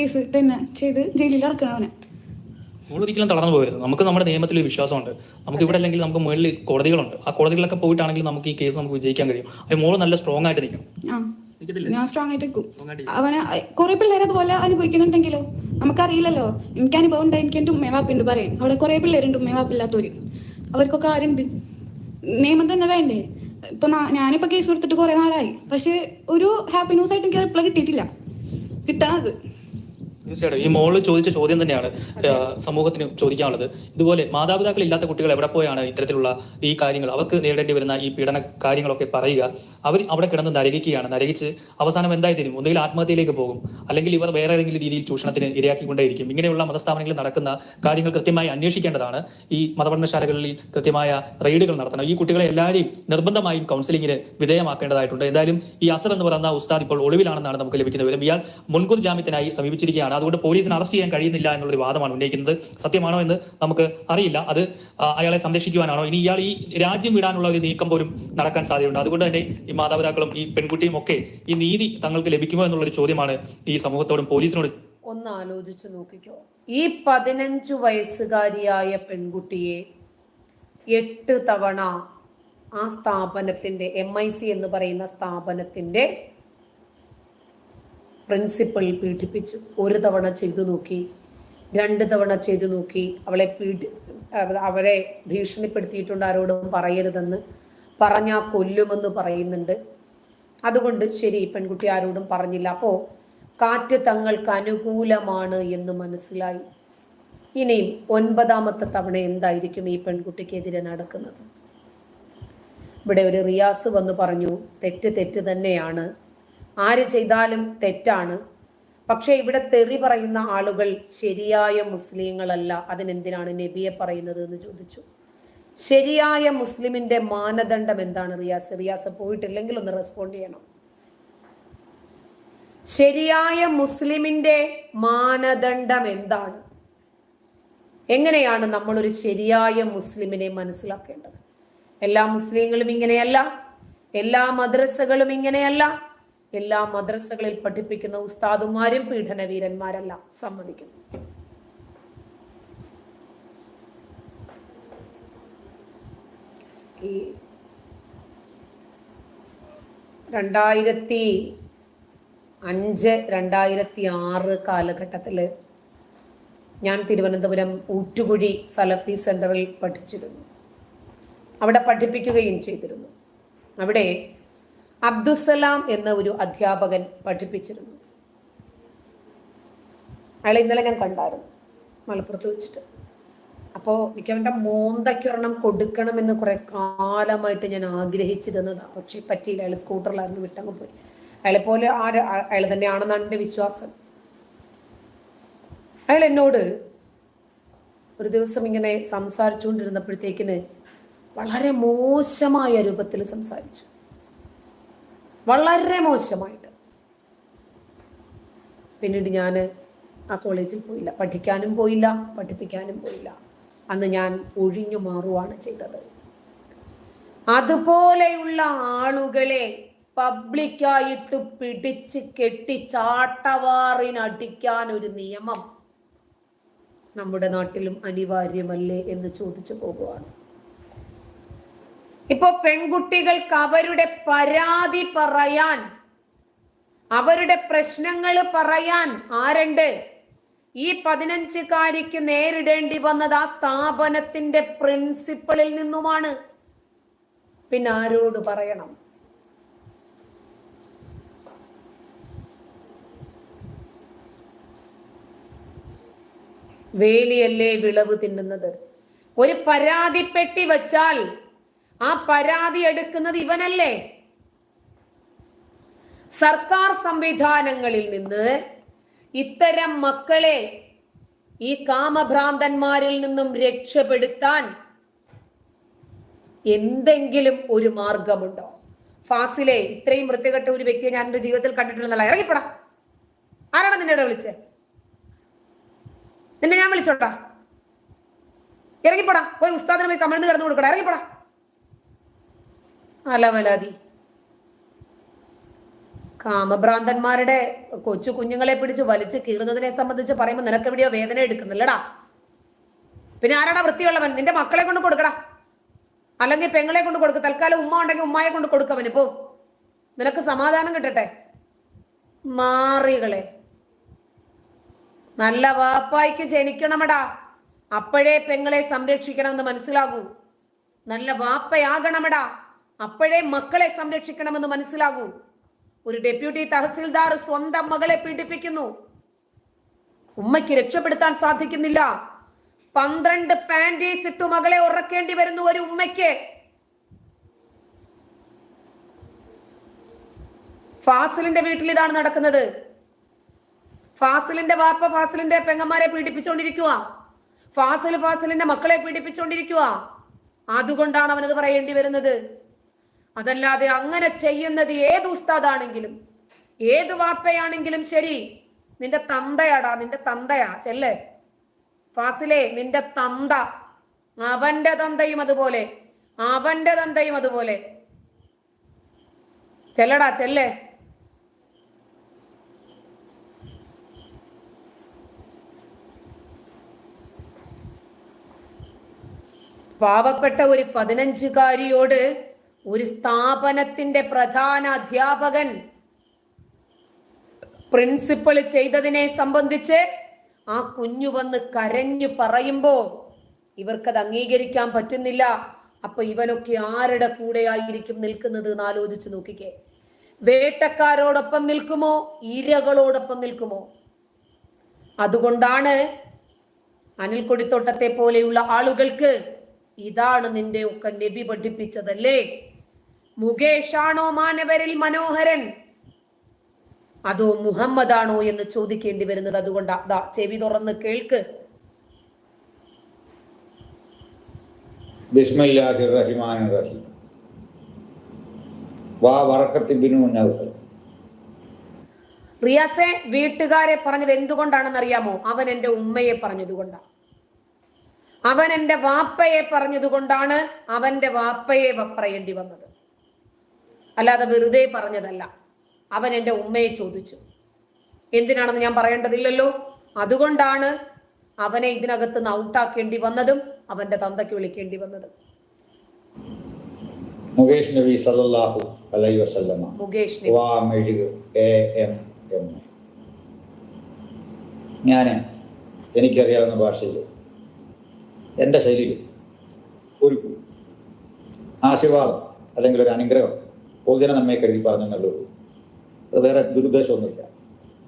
Case തന്നെ ചെയ്ത് ജയിലിൽ അടക്കണം അവനെ. ഒരിക്കലും തളർന്നു പോയത് നമുക്ക് നമ്മുടെ നിയമത്തിൽ ഒരു വിശ്വാസമുണ്ട്. നമുക്ക് ഇവിടെ അല്ലെങ്കിൽ നമുക്ക് മുകളിൽ കോടതികളുണ്ട്. ആ കോടതികളൊക്കെ പോയിട്ടാണെങ്കിൽ നമുക്ക് ഈ കേസ് നമുക്ക് വിജയിക്കാൻ കഴിയും. അത് മോൾ നല്ല സ്ട്രോങ് ആയിട്ട് നിൽക്കും ഞാൻ സ്ട്രോങ് ആയിട്ട് നിൽക്കും. അവന് കുറെ പിള്ളേർ അതുപോലെ അനുഭവിക്കുന്നുണ്ടെങ്കിലോ? നമുക്കറിയില്ലല്ലോ. എനിക്ക് അനുഭവം ഉണ്ട് എനിക്ക് എന്റെ ഉമ്മയും വാപ്പുണ്ട് പറയാൻ അവിടെ കുറെ പിള്ളേരുണ്ട് ഉമ്മയും വാപ്പില്ലാത്തവര് അവർക്കൊക്കെ ആരുണ്ട്? നിയമം തന്നെ വേണ്ടേ? ഇപ്പൊ ഞാനിപ്പോ കേസ് കൊടുത്തിട്ട് കുറെ നാളായി. പക്ഷെ ഒരു ഹാപ്പി ന്യൂസ് ആയിട്ട് എനിക്ക് റിപ്ലൈ കിട്ടിയിട്ടില്ല. കിട്ടണത്. തീർച്ചയായിട്ടും. ഈ മോൾ ചോദിച്ച ചോദ്യം തന്നെയാണ് സമൂഹത്തിന് ചോദിക്കാനുള്ളത്. ഇതുപോലെ മാതാപിതാക്കൾ ഇല്ലാത്ത കുട്ടികൾ എവിടെ പോയാണ് ഇത്തരത്തിലുള്ള ഈ കാര്യങ്ങൾ? അവർക്ക് നേരിടേണ്ടി വരുന്ന ഈ പീഡന കാര്യങ്ങളൊക്കെ പറയുക. അവർ അവിടെ കിടന്ന് നരകിക്കുകയാണ്. നരകിച്ച് അവസാനം എന്തായി തരും ഒന്നുകിൽ ആത്മഹത്യയിലേക്ക് പോകും. അല്ലെങ്കിൽ ഇവർ വേറെ ഏതെങ്കിലും രീതിയിൽ ചൂഷണത്തിന് ഇരയാക്കിക്കൊണ്ടേയിരിക്കും. ഇങ്ങനെയുള്ള മതസ്ഥാപനങ്ങളിൽ നടക്കുന്ന കാര്യങ്ങൾ കൃത്യമായി അന്വേഷിക്കേണ്ടതാണ്. ഈ മതപഠനശാലകളിൽ കൃത്യമായ റെയ്ഡുകൾ നടത്തണം. ഈ കുട്ടികളെ എല്ലാവരെയും നിർബന്ധമായും കൗൺസിലിംഗിന് വിധേയമാക്കേണ്ടതായിട്ടുണ്ട്. എന്തായാലും ഈ അസർ എന്ന് പറയുന്ന ഉസ്താദ് ഇപ്പോൾ ഒളിവിലാണെന്നാണ് നമുക്ക് ലഭിക്കുന്ന വിവരം ഇയാൾ മുൻകൂർ ജാമ്യത്തിനായി സമീപിച്ചിരിക്കുകയാണ്. അതുകൊണ്ട് പോലീസിന് അറസ്റ്റ് ചെയ്യാൻ കഴിയുന്നില്ല എന്നുള്ളൊരു വാദമാണ് ഉന്നയിക്കുന്നത്. സത്യമാണോ എന്ന് നമുക്ക് അറിയില്ല. അത് അയാളെ സംരക്ഷിക്കുവാനാണോ? ഇനി ഇയാൾ ഈ രാജ്യം വിടാനുള്ള ഒരു നീക്കം പോലും നടക്കാൻ സാധ്യതയുണ്ട്. അതുകൊണ്ട് തന്നെ ഈ മാതാപിതാക്കളും ഈ പെൺകുട്ടിയും ഒക്കെ ഈ നീതി തങ്ങൾക്ക് ലഭിക്കുമോ എന്നുള്ളൊരു ചോദ്യമാണ് ഈ സമൂഹത്തോടും പോലീസിനോട്. ഒന്ന് ആലോചിച്ച് നോക്കിക്കോ. ഈ പതിനഞ്ചു വയസ്സുകാരിയായ പെൺകുട്ടിയെ എട്ട് തവണ ആ സ്ഥാപനത്തിന്റെ എം ഐ സി എന്ന് പറയുന്ന സ്ഥാപനത്തിന്റെ പ്രിൻസിപ്പൽ പീഡിപ്പിച്ചു. ഒരു തവണ ചെയ്തു നോക്കി. രണ്ട് തവണ ചെയ്തു നോക്കി. അവളെ പീഡി അവ- അവരെ ഭീഷണിപ്പെടുത്തിയിട്ടുണ്ട്. ആരോടും പറയരുതെന്ന് പറഞ്ഞാൽ കൊല്ലുമെന്ന് പറയുന്നുണ്ട്. അതുകൊണ്ട് ശരി പെൺകുട്ടി ആരോടും പറഞ്ഞില്ല. അപ്പോൾ കാറ്റ് തങ്ങൾക്ക് അനുകൂലമാണ് എന്ന് മനസ്സിലായി. ഇനിയും ഒൻപതാമത്തെ തവണ എന്തായിരിക്കും ഈ പെൺകുട്ടിക്കെതിരെ നടക്കുന്നത്? ഇവിടെ ഒരു റിയാസ് വന്ന് പറഞ്ഞു തെറ്റ് തെറ്റ് തന്നെയാണ്. ആര് ചെയ്താലും തെറ്റാണ്. പക്ഷേ ഇവിടെ തെറി പറയുന്ന ആളുകൾ ശരിയായ മുസ്ലിങ്ങളല്ല. അതിനെന്തിനാണ് നബിയെ പറയുന്നത് എന്ന് ചോദിച്ചു. ശരിയായ മുസ്ലിമിന്റെ മാനദണ്ഡം എന്താണ് റിയാസ്? റിയാസ് പോയിട്ടില്ലെങ്കിൽ ഒന്ന് റെസ്പോണ്ട് ചെയ്യണം. ശരിയായ മുസ്ലിമിന്റെ മാനദണ്ഡം എന്താണ്? എങ്ങനെയാണ് നമ്മളൊരു ശരിയായ മുസ്ലിമിനെ മനസ്സിലാക്കേണ്ടത്? എല്ലാ മുസ്ലിങ്ങളും ഇങ്ങനെയല്ല. എല്ലാ മദ്രസകളും ഇങ്ങനെയല്ല. എല്ലാ മദ്രസകളിൽ പഠിപ്പിക്കുന്ന ഉസ്താദുമാരും പീഡനവീരന്മാരല്ല. സമ്മതിക്കുന്നു. ഈ രണ്ടായിരത്തി അഞ്ച് രണ്ടായിരത്തി ആറ് കാലഘട്ടത്തിൽ ഞാൻ തിരുവനന്തപുരം ഊറ്റുകുഴി സലഫി സെന്ററിൽ പഠിച്ചിരുന്നു. അവിടെ പഠിപ്പിക്കുകയും ചെയ്തിരുന്നു. അവിടെ അബ്ദുസലാം എന്ന ഒരു അധ്യാപകൻ പഠിപ്പിച്ചിരുന്നു. അയാളെ ഇന്നലെ ഞാൻ കണ്ടായിരുന്നു മലപ്പുറത്ത് വെച്ചിട്ട്. അപ്പോൾ എനിക്ക് അവന്റെ മോന്തയ്ക്കൊരെണ്ണം കൊടുക്കണമെന്ന് കുറേ കാലമായിട്ട് ഞാൻ ആഗ്രഹിച്ചിരുന്നതാണ് പക്ഷേ പറ്റിയില്ല അയാൾ സ്കൂട്ടറിലായിരുന്നു വിട്ടങ്ങ് പോയി. അയാളെ പോലെ ആ അയാൾ തന്നെയാണെന്നാണ് എന്റെ വിശ്വാസം. അയാൾ എന്നോട് ഒരു ദിവസം ഇങ്ങനെ സംസാരിച്ചുകൊണ്ടിരുന്നപ്പോഴത്തേക്കിന് വളരെ മോശമായ രൂപത്തിൽ സംസാരിച്ചു. വളരെ മോശമായിട്ട്. പിന്നീട് ഞാൻ ആ കോളേജിൽ പോയില്ല. പഠിക്കാനും പോയില്ല പഠിപ്പിക്കാനും പോയില്ല. അന്ന് ഞാൻ ഒഴിഞ്ഞു മാറുവാണ് ചെയ്തത്. അതുപോലെയുള്ള ആളുകളെ പബ്ലിക്കായിട്ട് പിടിച്ച് കെട്ടി ചാട്ടവാറിനടിക്കാൻ ഒരു നിയമം നമ്മുടെ നാട്ടിലും അനിവാര്യമല്ലേ എന്ന് ചോദിച്ചു പോകുവാണ്. ഇപ്പൊ പെൺകുട്ടികൾക്ക് അവരുടെ പരാതി പറയാൻ അവരുടെ പ്രശ്നങ്ങൾ പറയാൻ ആരുണ്ട്? ഈ പതിനഞ്ചുകാരിക്ക് നേരിടേണ്ടി വന്നത് ആ സ്ഥാപനത്തിന്റെ പ്രിൻസിപ്പളിൽ നിന്നുമാണ്. പിന്നെ ആരോട് പറയണം? വേലിയല്ലേ വിളവ് തിന്നുന്നത്? ഒരു പരാതിപ്പെട്ടി വച്ചാൽ ആ പരാതി എടുക്കുന്നത് ഇവനല്ലേ? സർക്കാർ സംവിധാനങ്ങളിൽ നിന്ന് ഇത്തരം മക്കളെ ഈ കാമഭ്രാന്തന്മാരിൽ നിന്നും രക്ഷപ്പെടുത്താൻ എന്തെങ്കിലും ഒരു മാർഗമുണ്ടോ? ഫാസിലെ ഇത്രയും വൃത്തികെട്ട ഒരു വ്യക്തിയെ ഞാൻ എന്റെ ജീവിതത്തിൽ കണ്ടിട്ടുണ്ടെന്നല്ല. ഇറങ്ങിപ്പോടാ. ആരാണ് നിന്നെ ഇവിടെ വിളിച്ചേ? നിന്നെ ഞാൻ വിളിച്ചോട്ടാ ഇറങ്ങിപ്പോടാ. പോയി ഉസ്താദിനെ പോയി കമിഴ്ന്ന് കിടന്നു കൊടുക്കടാ. ഇറങ്ങിപ്പോടാ. അലവലാതി കാമഭ്രാന്തന്മാരുടെ കൊച്ചു കുഞ്ഞുങ്ങളെ പിടിച്ച് വലിച്ച് കീറുന്നതിനെ സംബന്ധിച്ച് പറയുമ്പോൾ നിനക്ക് എവിടെയോ വേദന എടുക്കുന്നില്ലടാ. പിന്നെ ആരാടാ വൃത്തിയുള്ളവൻ? നിന്റെ മക്കളെ കൊണ്ട് കൊടുക്കടാ. അല്ലെങ്കിൽ പെങ്ങളെ കൊണ്ട് കൊടുക്ക. തൽക്കാലം ഉമ്മ ഉണ്ടെങ്കിൽ ഉമ്മയെ കൊണ്ട് കൊടുക്കവന് പോ. നിനക്ക് സമാധാനം കിട്ടട്ടെ. മാറികളെ. നല്ല വാപ്പായ്ക്ക് ജനിക്കണമടാ. അപ്പോഴേ പെങ്ങളെ സംരക്ഷിക്കണമെന്ന് മനസ്സിലാകൂ. നല്ല വാപ്പയാകണമടാ. അപ്പോഴേ മക്കളെ സംരക്ഷിക്കണമെന്ന് മനസ്സിലാകൂ. ഒരു ഡെപ്യൂട്ടി തഹസിൽദാർ സ്വന്തം മകളെ പീഡിപ്പിക്കുന്നു. ഉമ്മയ്ക്ക് രക്ഷപ്പെടുത്താൻ സാധിക്കുന്നില്ല. പന്ത്രണ്ട് പാന്റീസ് ഇട്ടു മകളെ ഉറക്കേണ്ടി വരുന്നു ഒരു ഉമ്മയ്ക്ക്. ഫാസിലിന്റെ വീട്ടിൽ ഇതാണ് നടക്കുന്നത്. ഫാസിലിന്റെ വാപ്പ ഫാസിലിന്റെ പെങ്ങന്മാരെ പീഡിപ്പിച്ചുകൊണ്ടിരിക്കുക ഫാസിൽ ഫാസിലിന്റെ മക്കളെ പീഡിപ്പിച്ചുകൊണ്ടിരിക്കുക അതുകൊണ്ടാണ് അവനത് പറയേണ്ടി വരുന്നത്. അതല്ലാതെ അങ്ങനെ ചെയ്യുന്നത് ഏത് ഉസ്താദാണെങ്കിലും ഏത് വാപ്പയാണെങ്കിലും ശരി നിന്റെ തന്തയാടാ നിന്റെ തന്തയാ ചെല്ലേ. ഫാസിലെ നിന്റെ തന്ത. അവന്റെ തന്തയും അതുപോലെ അവന്റെ തന്തയും അതുപോലെ. ചെല്ലടാ ചെല്ലേ. പാവപ്പെട്ട ഒരു പതിനഞ്ചുകാരിയോട് ഒരു സ്ഥാപനത്തിന്റെ പ്രധാന അധ്യാപകൻ പ്രിൻസിപ്പൾ ചെയ്തതിനെ സംബന്ധിച്ച് ആ കുഞ്ഞു വന്ന് കരഞ്ഞു പറയുമ്പോ ഇവർക്കത് അംഗീകരിക്കാൻ പറ്റുന്നില്ല. അപ്പൊ ഇവനൊക്കെ ആരുടെ കൂടെയായിരിക്കും നിൽക്കുന്നത് എന്ന് ആലോചിച്ച് നോക്കിക്കേ. വേട്ടക്കാരോടൊപ്പം നിൽക്കുമോ? ഇരകളോടൊപ്പം നിൽക്കുമോ? അതുകൊണ്ടാണ് അനിൽ കൊടിത്തോട്ടത്തെ പോലെയുള്ള ആളുകൾക്ക് ഇതാണ് നിന്റെ ഒക്കെ നബി പഠിപ്പിച്ചതല്ലേ? മുകേഷാണോ മാനവരിൽ മനോഹരൻ? അതോ മുഹമ്മദാണോ എന്ന് ചോദിക്കേണ്ടി വരുന്നത് അതുകൊണ്ടാ. ദാ ചെവി തുറന്ന് കേൾക്ക്. ബിസ്മില്ലാഹിർ റഹിമാൻ റഹീം വാ വറക്കത്തി ബിനു നൗഫൽ റിയാസെ വീട്ടുകാരെ പറഞ്ഞത് എന്തുകൊണ്ടാണെന്ന് അറിയാമോ അവൻ എന്റെ ഉമ്മയെ പറഞ്ഞതുകൊണ്ടാണ് അവൻ എന്റെ വാപ്പയെ പറഞ്ഞതുകൊണ്ടാണ് അവന്റെ വാപ്പയെ പറയേണ്ടി വന്നത്. അല്ലാതെ വെറുതെ പറഞ്ഞതല്ല. അവൻ എന്റെ ഉമ്മയെ ചോദിച്ചു. എന്തിനാണെന്ന് ഞാൻ പറയേണ്ടതില്ലല്ലോ? അതുകൊണ്ടാണ് അവനെ ഇതിനകത്ത് നിന്ന് ഔട്ടാക്കേണ്ടി വന്നതും അവന്റെ തന്തയ്ക്ക് വിളിക്കേണ്ടി വന്നതും. മുകേഷ് നബി സല്ലല്ലാഹു അലൈഹി വസല്ലമ. മുകേഷ് നബി. വാ മെഴുക് എ എം എം. ഞാൻ എനിക്കറിയാവുന്ന ഭാഷയിൽ എന്റെ ശൈലിയിൽ ഒരു ആശീർവാദം അല്ലെങ്കിൽ ഒരു അനുഗ്രഹം പൊതുജന നമ്മെ കഴുകി പറഞ്ഞെന്നുള്ളൂ അത് വേറെ ദുരുദ്ദേശമൊന്നുമില്ല.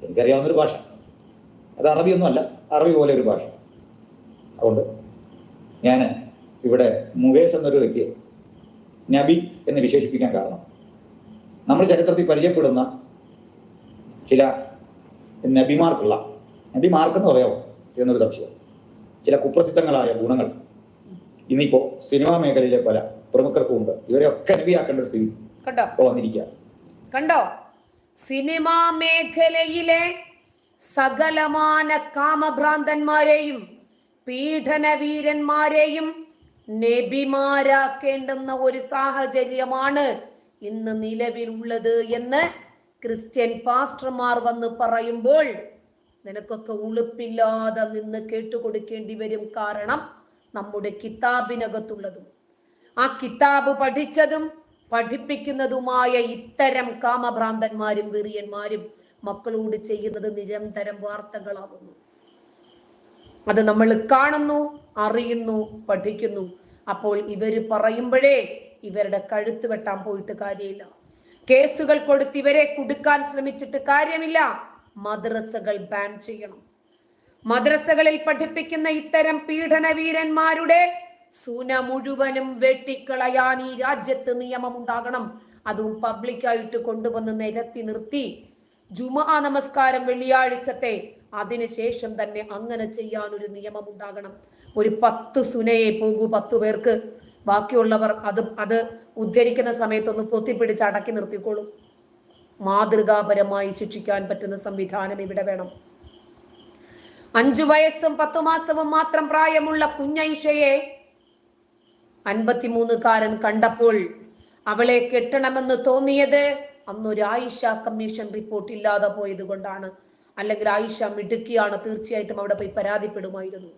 എനിക്കറിയാവുന്നൊരു ഭാഷ. അത് അറബിയൊന്നുമല്ല അറബി പോലെ ഒരു ഭാഷ. അതുകൊണ്ട് ഞാൻ ഇവിടെ മുകേഷ് എന്നൊരു വ്യക്തിയെ നബി എന്ന് വിശേഷിപ്പിക്കാൻ കാരണം. നമ്മൾ ചരിത്രത്തിൽ പരിചയപ്പെടുന്ന ചില നബിമാർക്കുള്ള നബിമാർക്കെന്ന് പറയാമോ എന്നൊരു സംശയം. ചില കുപ്രസിദ്ധങ്ങളായ ഗുണങ്ങൾ. ഇന്നിപ്പോൾ സിനിമാ മേഖലയിലെ പല പ്രമുഖർക്കും ഉണ്ട്. ഇവരെയൊക്കെ നബിയാക്കേണ്ട ഒരു സ്ഥിതി. കണ്ടോ? കണ്ടോ? സിനിമാ മേഖലയിലെ സകലമാന കാമഭ്രാന്തന്മാരെയും പീഡനവീരന്മാരെയും നബിമാരാക്കേണ്ടുന്ന ഒരു സാഹചര്യമാണ് ഇന്ന് നിലവിലുള്ളത് എന്ന് ക്രിസ്ത്യൻ പാസ്റ്റർമാർ വന്ന് പറയുമ്പോൾ നിനക്കൊക്കെ ഉളുപ്പില്ലാതെ നിന്ന് കേട്ടുകൊടുക്കേണ്ടി വരും കാരണം നമ്മുടെ കിതാബിനകത്തുള്ളതും. ആ കിതാബ് പഠിച്ചതും പഠിപ്പിക്കുന്നതുമായ ഇത്തരം കാമഭ്രാന്തന്മാരും വെറിയന്മാരും മക്കളോട് ചെയ്യുന്നത് നിരന്തരം വാർത്തകളാകുന്നു. അത് നമ്മൾ കാണുന്നു അറിയുന്നു പഠിക്കുന്നു. അപ്പോൾ ഇവർ പറയുമ്പോഴേ ഇവരുടെ കഴുത്ത് വെട്ടാൻ പോയിട്ട് കാര്യമില്ല. കേസുകൾ കൊടുത്ത് ഇവരെ കുടുക്കാൻ ശ്രമിച്ചിട്ട് കാര്യമില്ല. മദ്രസകൾ ബാൻ ചെയ്യണം. മദ്രസകളിൽ പഠിപ്പിക്കുന്ന ഇത്തരം പീഡനവീരന്മാരുടെ സൂന മുഴുവനും വെട്ടിക്കളയാൻ ഈ രാജ്യത്ത് നിയമമുണ്ടാകണം. അതും പബ്ലിക്കായിട്ട് കൊണ്ടുവന്ന് നിരത്തി നിർത്തി. ജുമാ നമസ്കാരം വെള്ളിയാഴ്ചത്തെ അതിനുശേഷം തന്നെ അങ്ങനെ ചെയ്യാൻ ഒരു നിയമം ഉണ്ടാകണം ഒരു പത്ത് സുനയെ പോകൂ പത്തു പേർക്ക്. ബാക്കിയുള്ളവർ അത് അത് ഉദ്ധരിക്കുന്ന സമയത്തൊന്ന് പൊത്തിപ്പിടിച്ച് അടക്കി നിർത്തിക്കോളും. മാതൃകാപരമായി ശിക്ഷിക്കാൻ പറ്റുന്ന സംവിധാനം ഇവിടെ വേണം. അഞ്ചു വയസ്സും പത്തു മാസവും മാത്രം പ്രായമുള്ള കുഞ്ഞൈഷയെ അൻപത്തിമൂന്നുകാരൻ കണ്ടപ്പോൾ അവളെ കെട്ടണമെന്ന് തോന്നിയത് അന്നൊരു ആയിഷ കമ്മീഷൻ റിപ്പോർട്ട് ഇല്ലാതെ പോയത് കൊണ്ടാണ്. അല്ലെങ്കിൽ ആയിഷ മിടുക്കിയാണ് തീർച്ചയായിട്ടും അവിടെ പോയി പരാതിപ്പെടുമായിരുന്നു.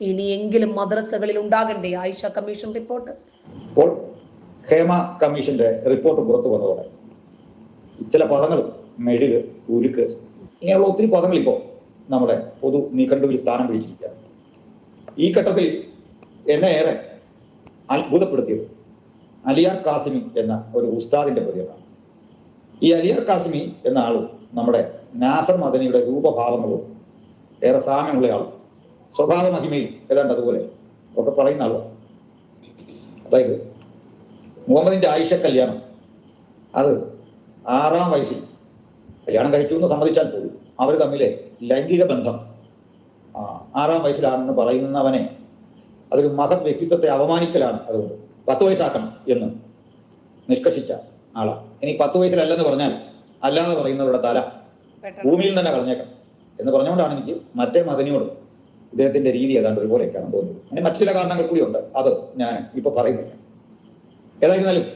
ഇനിയെങ്കിലും മദ്രസകളിൽ ഉണ്ടാകണ്ടേ ആയിഷ കമ്മീഷൻ റിപ്പോർട്ട് ഇപ്പോൾ ഹേമ കമ്മീഷന്റെ റിപ്പോർട്ട് പുറത്തു വന്നതോടെ ചില പദങ്ങൾ മെഴുക് ഉരുക്ക് ഇങ്ങനെയുള്ള ഒത്തിരി പദങ്ങൾ ഇപ്പോൾ നമ്മുടെ പൊതു നീക്കണ്ടുവിൽ സ്ഥാനം പിടിച്ചിരിക്കുകയാണ്. ഈ ഘട്ടത്തിൽ എന്നെ ഏറെ അത്ഭുതപ്പെടുത്തിയത് അലിയാർ കാസിമി എന്ന ഒരു ഉസ്താദിന്റെ പ്രതികരണമാണ് ഈ അലിയാർ കാസിമി എന്ന ആൾ നമ്മുടെ നാസർ മദനിയുടെ രൂപഭാവങ്ങളും ഏറെ സാമ്യമുള്ള ആളും. സ്വഭാവ മഹിമയും ഏതാണ്ട് അതുപോലെ ഒക്കെ പറയുന്ന ആളും. അതായത് മുഹമ്മദിന്റെ ആയിഷ കല്യാണം. അത് ആറാം വയസ്സിൽ കല്യാണം കഴിച്ചു എന്ന് സമ്മതിച്ചാൽ പോലും അവർ തമ്മിലെ ലൈംഗിക ബന്ധം ആറാം വയസ്സിലാണെന്ന് പറയുന്നവനെ അതൊരു മഹത് വ്യക്തിത്വത്തെ അപമാനിക്കലാണ് അതുകൊണ്ട്. പത്ത് വയസ്സാക്കണം എന്ന് നിഷ്കർഷിച്ച ആളാണ് ഇനി പത്ത് വയസ്സിലല്ലെന്ന് പറഞ്ഞാൽ അല്ലാതെ പറയുന്നവരുടെ തല ഭൂമിയിൽ തന്നെ കളഞ്ഞേക്കണം എന്ന് പറഞ്ഞുകൊണ്ടാണ് എനിക്ക് മറ്റേ മദനിയോട് ഇദ്ദേഹത്തിന്റെ രീതി ഏതാണ്ട് ഒരുപോലെയൊക്കെയാണ് തോന്നുന്നത് അങ്ങനെ മറ്റു ചില കാരണങ്ങൾ കൂടിയുണ്ട്. അത് ഞാൻ ഇപ്പൊ പറയുന്നില്ല. ഏതായിരുന്നാലും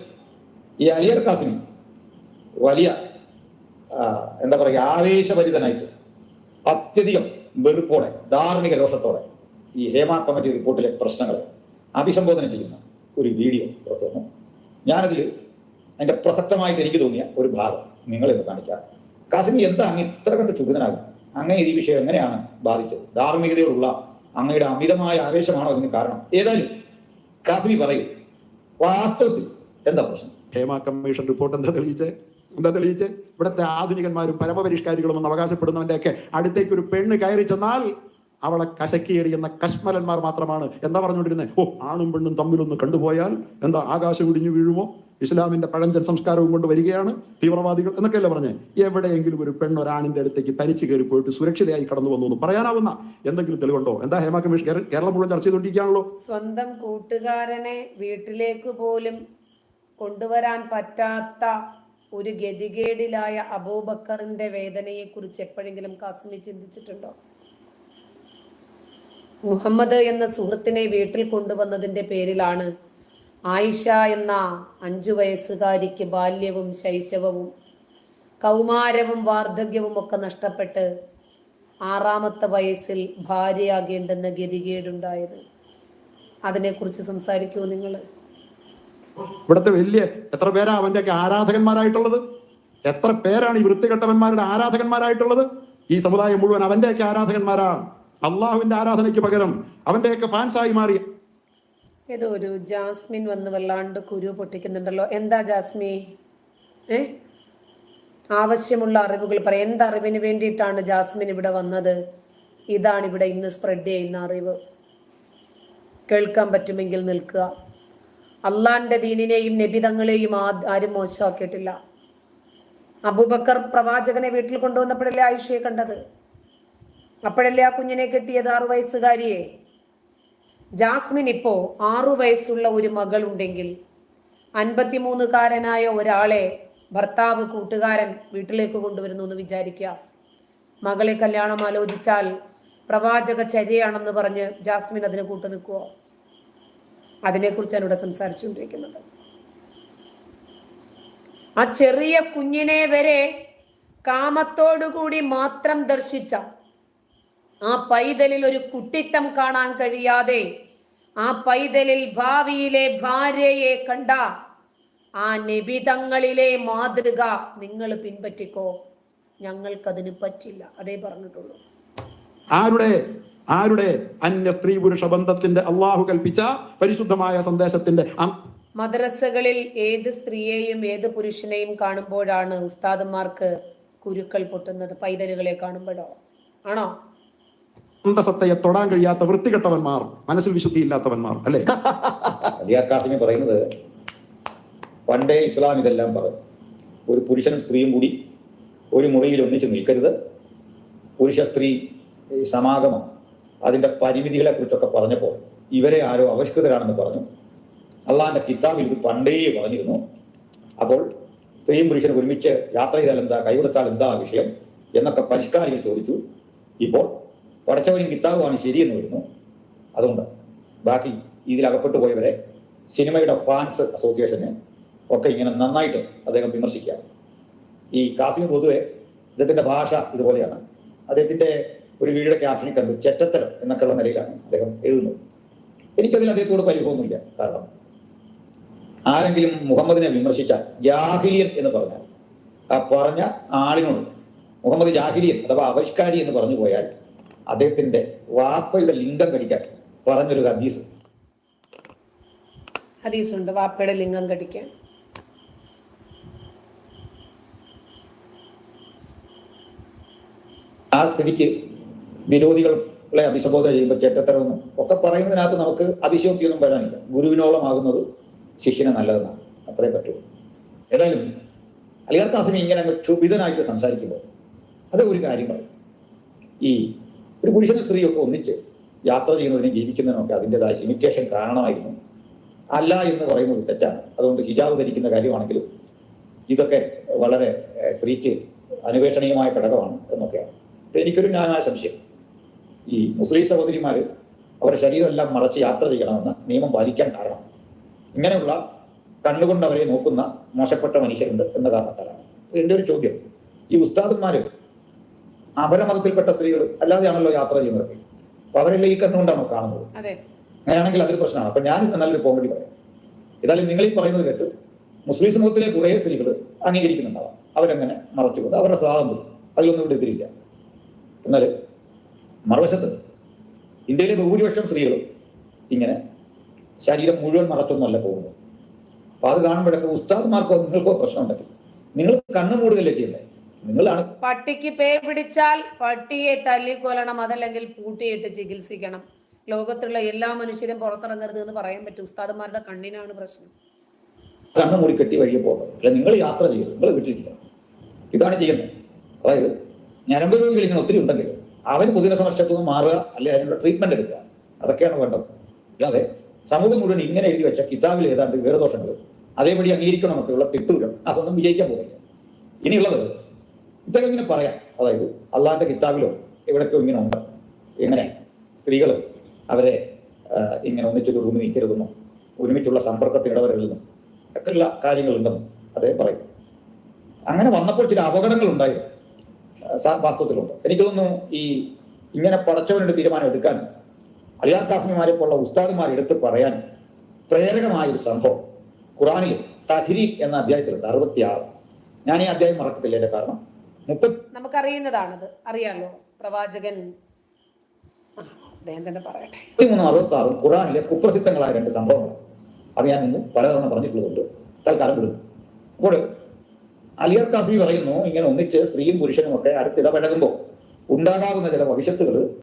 ഈ അലിയർ കാസിന് വലിയ എന്താ പറയുക ആവേശഭരിതനായിട്ട് അത്യധികം വെറുപ്പോടെ ധാർമ്മിക രോഷത്തോടെ ഈ ഹേമ കമ്മിറ്റി റിപ്പോർട്ടിലെ പ്രശ്നങ്ങളെ അഭിസംബോധന ചെയ്യുന്ന ഒരു വീഡിയോ പുറത്തു വന്നു. ഞാനതിൽ എന്റെ പ്രസക്തമായിട്ട് എനിക്ക് തോന്നിയ ഒരു ഭാഗം നിങ്ങളിന്ന് കാണിക്കാം. കാസിമി എന്താ അങ്ങ് ഇത്ര കണ്ട് ക്ഷുഭിതനാകും അങ്ങേ ഈ വിഷയം എങ്ങനെയാണ് ബാധിച്ചത്? ധാർമ്മികതയോടുള്ള അങ്ങയുടെ അമിതമായ ആവേശമാണോ ഇതിന് കാരണം? ഏതായാലും കാസിമി പറയും. വാസ്തവത്തിൽ എന്താ പ്രശ്നം? ഹേമ കമ്മീഷൻ റിപ്പോർട്ട് എന്താ തെളിയിച്ചേ? എന്താ തെളിയിച്ചേ? ഇവിടുത്തെ ആധുനികന്മാരും പരമപരിഷ്കാരികളും എന്ന് അവകാശപ്പെടുന്നവന്റെ ഒക്കെ അടുത്തേക്ക് ഒരു പെണ്ണ് കയറി ചെന്നാൽ അവളെ കശക്കേറിയെന്ന കശ്മലന്മാർ മാത്രമാണ്. എന്താ പറഞ്ഞുകൊണ്ടിരുന്നത് ഓ ആണും പെണ്ണും തമ്മിലൊന്ന് കണ്ടുപോയാൽ എന്താ ആകാശം ഇടിഞ്ഞു വീഴുമോ? ഇസ്ലാമിന്റെ പഴഞ്ചൻ സംസ്കാരവും കൊണ്ട് വരികയാണ് തീവ്രവാദികൾ എന്നൊക്കെയല്ലേ പറഞ്ഞേ? എവിടെയെങ്കിലും ഒരു പെണ്ണ് ഒരാണിന്റെ അടുത്തേക്ക് തനിച്ച് കയറി പോയിട്ട് സുരക്ഷിതയായി കടന്നു വന്നു എന്ന് പറയാനാവുന്ന എന്തെങ്കിലും തെളിവുണ്ടോ? എന്താ ഹേമ കമ്മീഷൻ കേരളം മുഴുവൻ ചർച്ച ചെയ്തുകൊണ്ടിരിക്കുകയാണല്ലോ. സ്വന്തം കൂട്ടുകാരനെ വീട്ടിലേക്ക് പോലും കൊണ്ടുവരാൻ പറ്റാത്ത ഒരു ഗതികേടിലായ അബൂബക്കറിന്റെ വേദനയെ കുറിച്ച് എപ്പോഴെങ്കിലും കാസ്മി ചിന്തിച്ചിട്ടുണ്ടോ? മുഹമ്മദ് എന്ന സുഹൃത്തിനെ വീട്ടിൽ കൊണ്ടുവന്നതിന്റെ പേരിലാണ് ആയിഷ എന്ന അഞ്ചു വയസ്സുകാരിക്ക് ബാല്യവും ശൈശവവും കൗമാരവും വാർദ്ധക്യവും ഒക്കെ നഷ്ടപ്പെട്ട് ആറാമത്തെ വയസ്സിൽ ഭാര്യയാകേണ്ടെന്ന ഗതികേടുണ്ടായത്. അതിനെക്കുറിച്ച് സംസാരിക്കുമോ നിങ്ങൾ ഇവിടുത്തെ വലിയ എത്ര പേരാ അവന്റെയൊക്കെ ആരാധകന്മാരായിട്ടുള്ളത്? എത്ര പേരാണ് ഈ വൃത്തികെട്ടവന്മാരുടെ ആരാധകന്മാരായിട്ടുള്ളത്? ഈ സമുദായം മുഴുവൻ അവന്റെയൊക്കെ ആരാധകന്മാരാണ്. അള്ളാഹുവിന്റെ ആരാധനയ്ക്ക് പകരം അവന്റെയൊക്കെ ഫാൻസായി മാറി. ഏതോ ഒരു ജാസ്മിൻ വന്ന് വല്ലാണ്ട് കുരു പൊട്ടിക്കുന്നുണ്ടല്ലോ. എന്താ ജാസ്മി? ഏ? ആവശ്യമുള്ള അറിവുകൾ പറയാം എന്തറിവിന് വേണ്ടിയിട്ടാണ് ജാസ്മിൻ ഇവിടെ വന്നത്? ഇതാണ് ഇവിടെ ഇന്ന് സ്പ്രെഡ് ചെയ്യുന്ന അറിവ്. കേൾക്കാൻ പറ്റുമെങ്കിൽ നിൽക്കുക. അള്ളാന്റെ ദീനിനെയും നബിതങ്ങളെയും ആരും മോശമാക്കിയിട്ടില്ല. അബൂബക്കർ പ്രവാചകനെ വീട്ടിൽ കൊണ്ടുവന്നപ്പോഴല്ലേ ആയിഷയെ കണ്ടത്? അപ്പോഴല്ലേ ആ കുഞ്ഞിനെ കിട്ടിയത് ആറു വയസ്സുകാരിയെ? ജാസ്മിൻ ഇപ്പോ ആറു വയസ്സുള്ള ഒരു മകളുണ്ടെങ്കിൽ അൻപത്തിമൂന്നുകാരനായ ഒരാളെ ഭർത്താവ് കൂട്ടുകാരൻ വീട്ടിലേക്ക് കൊണ്ടുവരുന്നു എന്ന് വിചാരിക്കുക. മകളെ കല്യാണം ആലോചിച്ചാൽ പ്രവാചക ചര്യയാണെന്ന് പറഞ്ഞ് ജാസ്മിൻ അതിനെ കൂട്ടു നിൽക്കുവോ? അതിനെക്കുറിച്ചാണ് ഇവിടെ സംസാരിച്ചുകൊണ്ടിരിക്കുന്നത്. ആ ചെറിയ കുഞ്ഞിനെ വരെ കാമത്തോടുകൂടി മാത്രം ദർശിച്ച ആ പൈതലിൽ ഒരു കുട്ടിത്തം കാണാൻ കഴിയാതെ ആ പൈതലിൽ ഭാവിയിലെ ഭാര്യയെ കണ്ട ആ നിബിതങ്ങളിലെ മാതൃക നിങ്ങൾ പിൻപറ്റിക്കോ? ഞങ്ങൾക്കതിന് പറ്റില്ല. അതേ പറഞ്ഞിട്ടുള്ളൂ. ആരുടെ? ആരുടെ? അന്യ സ്ത്രീ പുരുഷ ബന്ധത്തിന്റെ അള്ളാഹു കൽപ്പിച്ച പരിശുദ്ധമായ സന്ദേശത്തിന്റെ മദ്രസകളിൽ ഏത് സ്ത്രീയെയും ഏത് പുരുഷനെയും കാണുമ്പോഴാണ് ഉസ്താദന്മാർക്ക് കുരുക്കൾ പൊട്ടുന്നത് പൈതലുകളെ കാണുമ്പോഴോ? ആണോ? അന്തസത്തയെ തൊടാൻ കഴിയാത്ത വൃത്തികെട്ടവന്മാർ മനസ്സിൽ വിശുദ്ധിയില്ലാത്തവന്മാർ അല്ലേ? അലിയാർ കാസിമി പറയുന്നത് പണ്ടേ ഇസ്ലാം ഇതെല്ലാം പറഞ്ഞു ഒരു പുരുഷനും സ്ത്രീയും കൂടി ഒരു മുറിയിൽ ഒന്നിച്ച് നിൽക്കരുത്. പുരുഷ സ്ത്രീ സമാഗമം അതിന്റെ പരിമിതികളെ കുറിച്ചൊക്കെ പറഞ്ഞപ്പോൾ ഇവരെ ആരോ ആവിഷ്കൃതരാണെന്ന് പറഞ്ഞു. അള്ളാഹിന്റെ കിതാബിൽ ഇത് പണ്ടേ പറഞ്ഞിരുന്നു. അപ്പോൾ സ്ത്രീയും പുരുഷനും ഒരുമിച്ച് യാത്ര ചെയ്താൽ എന്താ കൈകൊടുത്താൽ എന്താ വിഷയം എന്നൊക്കെ പരിഷ്കാരികൾ ചോദിച്ചു. ഇപ്പോൾ പടച്ചവനും കിത്താവുമാണ് ശരിയെന്ന് വരുന്നു. അതുകൊണ്ട് ബാക്കി ഇതിലകപ്പെട്ടു പോയവരെ സിനിമയുടെ ഫാൻസ് അസോസിയേഷന് ഒക്കെ ഇങ്ങനെ നന്നായിട്ട് അദ്ദേഹം വിമർശിക്കുക ഈ കാസിം പൊതുവെ അദ്ദേഹത്തിന്റെ ഭാഷ ഇതുപോലെയാണ്. അദ്ദേഹത്തിന്റെ ഒരു വീഡിയോ ക്യാപ്ഷനിൽ കണ്ടു ചെറ്റത്തരം എന്നൊക്കെയുള്ള നിലയിലാണ് അദ്ദേഹം എഴുതുന്നത്. എനിക്കതിൽ അദ്ദേഹത്തോട് പരിഭവമൊന്നുമില്ല. കാരണം ആരെങ്കിലും മുഹമ്മദിനെ വിമർശിച്ചാൽ ജാഹിലിയൻ എന്ന് പറഞ്ഞാൽ ആ പറഞ്ഞ ആളിനോട് മുഹമ്മദ് ജാഹിലിയൻ അഥവാ ആവിഷ്കാരി എന്ന് പറഞ്ഞു പോയാൽ അദ്ദേഹത്തിന്റെ വാപ്പയുടെ ലിംഗം കടിക്കാൻ പറഞ്ഞൊരു ഹദീസ്. ഹദീസുണ്ട് വാപ്പയുടെ ലിംഗം കടിക്കാൻ. ആ സ്ഥിതിക്ക് വിരോധികളെ അഭിസംബോധന ചെയ്യുമ്പോൾ ചേട്ടത്തരമെന്നും ഒക്കെ പറയുന്നതിനകത്ത് നമുക്ക് അതിശയോക്തിയൊന്നും വരാനില്ല. ഗുരുവിനോളമാകുന്നത് ശിഷ്യന് നല്ലതെന്നാണ്. അത്രേ പറ്റുള്ളൂ ഏതായാലും അലിയാർ കാസിമി ഇങ്ങനെ ക്ഷുഭിതനായിട്ട് സംസാരിക്കുമ്പോൾ അത് ഒരു കാര്യം പറയും. ഈ ഒരു പുരുഷനും സ്ത്രീയൊക്കെ ഒന്നിച്ച് യാത്ര ചെയ്യുന്നതിനും ജീവിക്കുന്നതിനൊക്കെ അതിന്റെതായ ലിമിറ്റേഷൻ കാരണമായിരുന്നു. അല്ല എന്ന് പറയുന്നത് തെറ്റാണ്. അതുകൊണ്ട് ഹിജാബ് ധരിക്കുന്ന കാര്യമാണെങ്കിലും ഇതൊക്കെ വളരെ സ്ത്രീക്ക് അനുവേഷണീയമായ ഘടകമാണ് എന്നൊക്കെയാണ്. അപ്പം എനിക്കൊരു ന്യായമായ സംശയം. ഈ മുസ്ലിം സഹോദരിമാർ അവരുടെ ശരീരമെല്ലാം മറച്ച് യാത്ര ചെയ്യണമെന്ന് നിയമം പാലിക്കാൻ കാരണം ഇങ്ങനെയുള്ള കണ്ണുകൊണ്ട് അവരെ നോക്കുന്ന മോശപ്പെട്ട മനുഷ്യരുണ്ട് എന്ന കാരണത്താലാണ്. എന്റെ ഒരു ചോദ്യം. ഈ ഉസ്താദന്മാര് അപരമതത്തിൽപ്പെട്ട സ്ത്രീകൾ അല്ലാതെയാണല്ലോ യാത്ര ചെയ്യുന്നത്. അപ്പൊ അവരെല്ലാം ഈ കണ്ണുകൊണ്ടാണോ കാണുന്നത്? അങ്ങനെയാണെങ്കിൽ അതൊരു പ്രശ്നമാണ്. അപ്പൊ ഞാൻ നല്ലൊരു കോമഡി പറയാം. ഏതായാലും നിങ്ങൾ ഈ പറയുന്നത് കേട്ട് മുസ്ലിം സമൂഹത്തിലെ കുറേ സ്ത്രീകൾ അംഗീകരിക്കുന്നുണ്ടാവാം. അവരങ്ങനെ മറച്ചുകൊണ്ട് അവരുടെ സ്വാതന്ത്ര്യം അതിലൊന്നും ഇവിടെ എതിരില്ല എന്നാൽ മറുവശത്ത് ഇന്ത്യയിലെ ഭൂരിപക്ഷം സ്ത്രീകളും ഇങ്ങനെ ശരീരം മുഴുവൻ മറച്ചൊന്നുമല്ല പോകുന്നത്. അപ്പൊ അത് കാണുമ്പോഴൊക്കെ ഉസ്താദ്മാർക്കോ നിങ്ങൾക്കോ പ്രശ്നം ഉണ്ടെങ്കിൽ നിങ്ങൾ കണ്ണു മൂടുകയല്ലേ ചെയ്യണ്ടേ? നിങ്ങളാണ്. പട്ടിക്ക് പേ പിടിച്ചാൽ പട്ടിയെ തല്ലിക്കൊല്ലണം അതല്ലെങ്കിൽ പൂട്ടിയിട്ട് ചികിത്സിക്കണം. ലോകത്തുള്ള എല്ലാ മനുഷ്യരും പുറത്തിറങ്ങരുത് എന്ന് പറയാൻ പറ്റും. ഉസ്താദന്മാരുടെ കണ്ണിനാണ് പ്രശ്നം. കണ്ണു മൂടി കെട്ടി വഴിയെ പോകണം. അല്ല നിങ്ങൾ യാത്ര ചെയ്യും നിങ്ങൾ വീട്ടിലില്ല ഇതാണ് ചെയ്യുന്നത്. അതായത് ഞരമ്പ് രോഗികൾ ഇങ്ങനെ ഒത്തിരി ഉണ്ടെങ്കിൽ അവന് പുതിയ സമക്ഷത്തു നിന്ന് മാറുക അല്ലെങ്കിൽ അതിനുള്ള ട്രീറ്റ്മെന്റ് എടുക്കുക. അതൊക്കെയാണ് വേണ്ടത്. അല്ലാതെ സമൂഹം മുഴുവൻ ഇങ്ങനെ എഴുതി വെച്ച കിതാബിൽ ഏതാണ്ട് വേറെ ദോഷങ്ങൾ അതേപടി അംഗീകരിക്കണമെന്നൊക്കെയുള്ള തിട്ടുകൾ അതൊന്നും വിജയിക്കാൻ പോകുന്നില്ല. ഇനിയുള്ളത് ഇതൊക്കെ ഇങ്ങനെ പറയാം. അതായത് അള്ളാഹിന്റെ കിതാബിലോ ഇവിടൊക്കെ ഇങ്ങനെ ഉണ്ട്? എങ്ങനെ സ്ത്രീകൾ അവരെ ഇങ്ങനെ ഒന്നിച്ചു റൂമിൽ നീക്കരുതെന്നും ഒരുമിച്ചുള്ള സമ്പർക്കത്തിൽ ഇടവരരുതെന്നും ഒക്കെയുള്ള കാര്യങ്ങളുണ്ടെന്നും അദ്ദേഹം പറയും. അങ്ങനെ വന്നപ്പോൾ ചില അപകടങ്ങൾ ഉണ്ടായി വാസ്തവത്തിലുണ്ട്. എനിക്ക് തോന്നുന്നു ഈ ഇങ്ങനെ പടച്ചവനൊരു തീരുമാനം എടുക്കാൻ അലിയാർ കാസ്മിമാരെ പോലുള്ള ഉസ്താദുമാർ എടുത്ത് പറയാൻ പ്രേരകമായ ഒരു സംഭവം. ഖുറാനിൽ തഹ്രി എന്ന അധ്യായത്തിലുണ്ട് അറുപത്തിയാറ്. ഞാൻ ഈ അധ്യായം മറക്കത്തില്ല എന്റെ കാരണം. നമുക്കറിയുന്നതാണത്. അറിയാലോ പ്രവാചകൻ. അദ്ദേഹം തന്നെ പറയട്ടെ. മൂന്ന് അറുപത്തി ആറും ഖുറാനിലെ കുപ്രസിദ്ധങ്ങളായ രണ്ട് സംഭവങ്ങൾ. അത് ഞാൻ മുമ്പ് പലതവണ പറഞ്ഞിട്ടുള്ളതുണ്ട്. തൽക്കാലം വിടുന്നു അപ്പോൾ അലിയർ കാസി പറയുന്നു ഇങ്ങനെ ഒന്നിച്ച് സ്ത്രീയും പുരുഷനും ഒക്കെ അടുത്തിടപഴകുമ്പോൾ ഉണ്ടാകാവുന്ന ചില ഭവിഷ്യത്തുകൾ